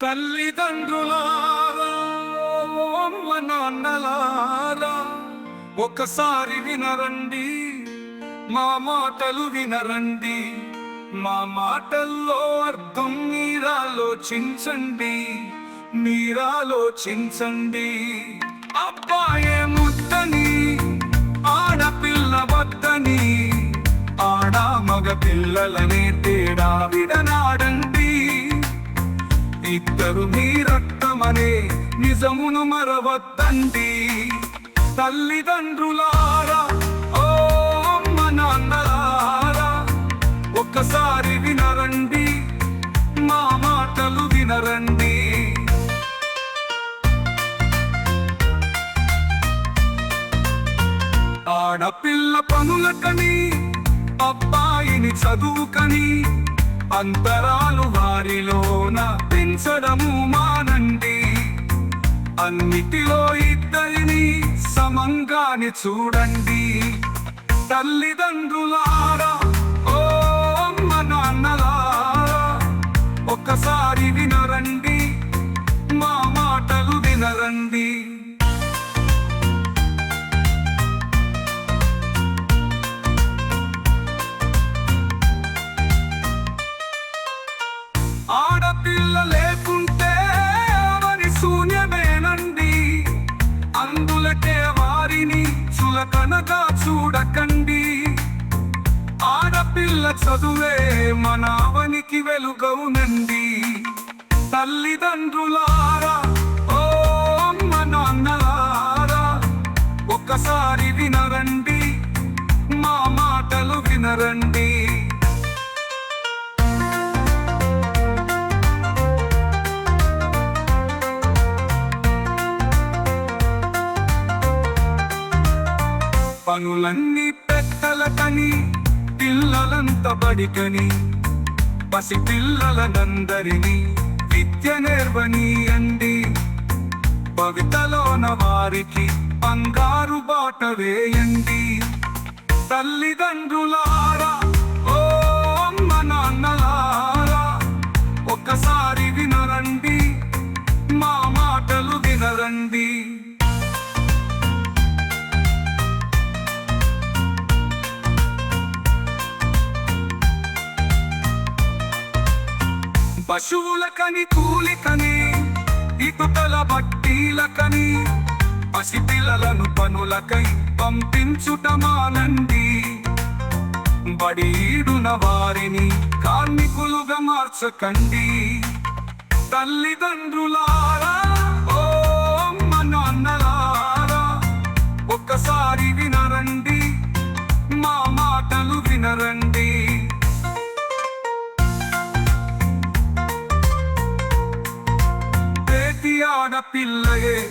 తల్లిదండ్రులారా అమ్మ నాన్నలారా ఒకసారి వినరండి మా మాటలు వినరండి మా మాటల్లో అర్థం మీరాలోచించండి మీరాలోచించండి. అబ్బాయే ముద్దని ఆడపిల్ల వద్దని ఆడ మగ పిల్లలనే తేడా విడనాడండి. ఇద్దరు మీ రక్తమనే నిజమును మరవద్దండి. తల్లిదండ్రులారా ఓ నాన్నలారా ఒక్కసారి వినరండి మా మాటలు వినరండి. ఆడపిల్ల పనులకని అబ్బాయిని చదువుకని అంతరాలు వారిలోన పెంచడము మానండి. అన్నిటిలో ఇద్దరిని సమంగాని చూడండి. తల్లిదండ్రులారా ఓ అమ్మ నాన్నలారా ఒక్కసారి వినరండి మా మాటలు వినరండి. వారిని చులకనగా చూడకండి. ఆడపిల్ల చదువే మన అవనికి వెలుగవునండి. తల్లిదండ్రులారా ఓ అమ్మ నాన్నలారా ఒక్కసారి వినరండి మా మాటలు వినరండి. పనులన్నీ పెట్టలకని పిల్లలంత బడికని పసి పిల్లలనందరినీ విద్య నేర్వనీయండి భవితలోన వారికి బంగారు బాట వేయండి. తల్లిదండ్రులారా పశువులకని కూలికని ఇటుకల బట్టీలకని పసిపిల్లలను పనులకై పంపించుట మానండి బడీడున వారిని కార్మికులుగా మార్చకండి. తల్లిదండ్రులారా ఓ నాన్నలారా ఒక్కసారి వినరండి మా మాటలు పిల్లయే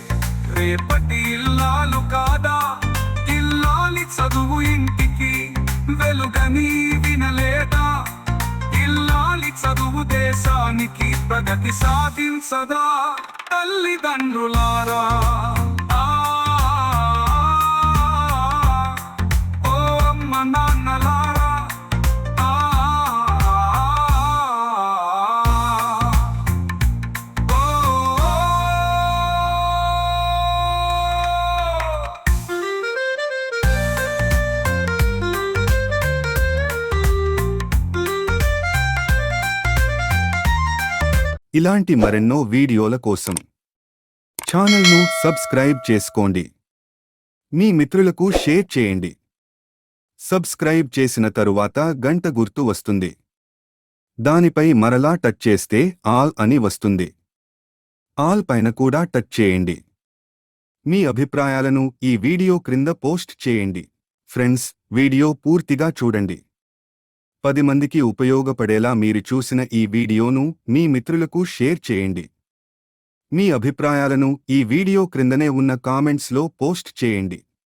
రేపటి ఇల్లాలు కాదా? ఇల్లాలి చదువు ఇంటికి వెలుగని వినలేదా? ఇల్లాలి చదువు దేశానికి ప్రగతి సాధించదా? తల్లిదండ్రులారా? ఇలాంటి మరెన్నో వీడియోల కోసం ఛానల్ను సబ్స్క్రైబ్ చేసుకోండి. మీ మిత్రులకు షేర్ చేయండి. సబ్స్క్రైబ్ చేసిన తరువాత గంట గుర్తు వస్తుంది. దానిపై మరలా టచ్ చేస్తే ఆల్ అని వస్తుంది. ఆల్ పైన కూడా టచ్ చేయండి. మీ అభిప్రాయాలను ఈ వీడియో క్రింద పోస్ట్ చేయండి. ఫ్రెండ్స్ వీడియో పూర్తిగా చూడండి. పది మందికి ఉపయోగపడేలా మీరు చూసిన ఈ వీడియోను మీ మిత్రులకు షేర్ చేయండి. మీ అభిప్రాయాలను ఈ వీడియో క్రిందనే ఉన్న కామెంట్స్లో పోస్ట్ చేయండి.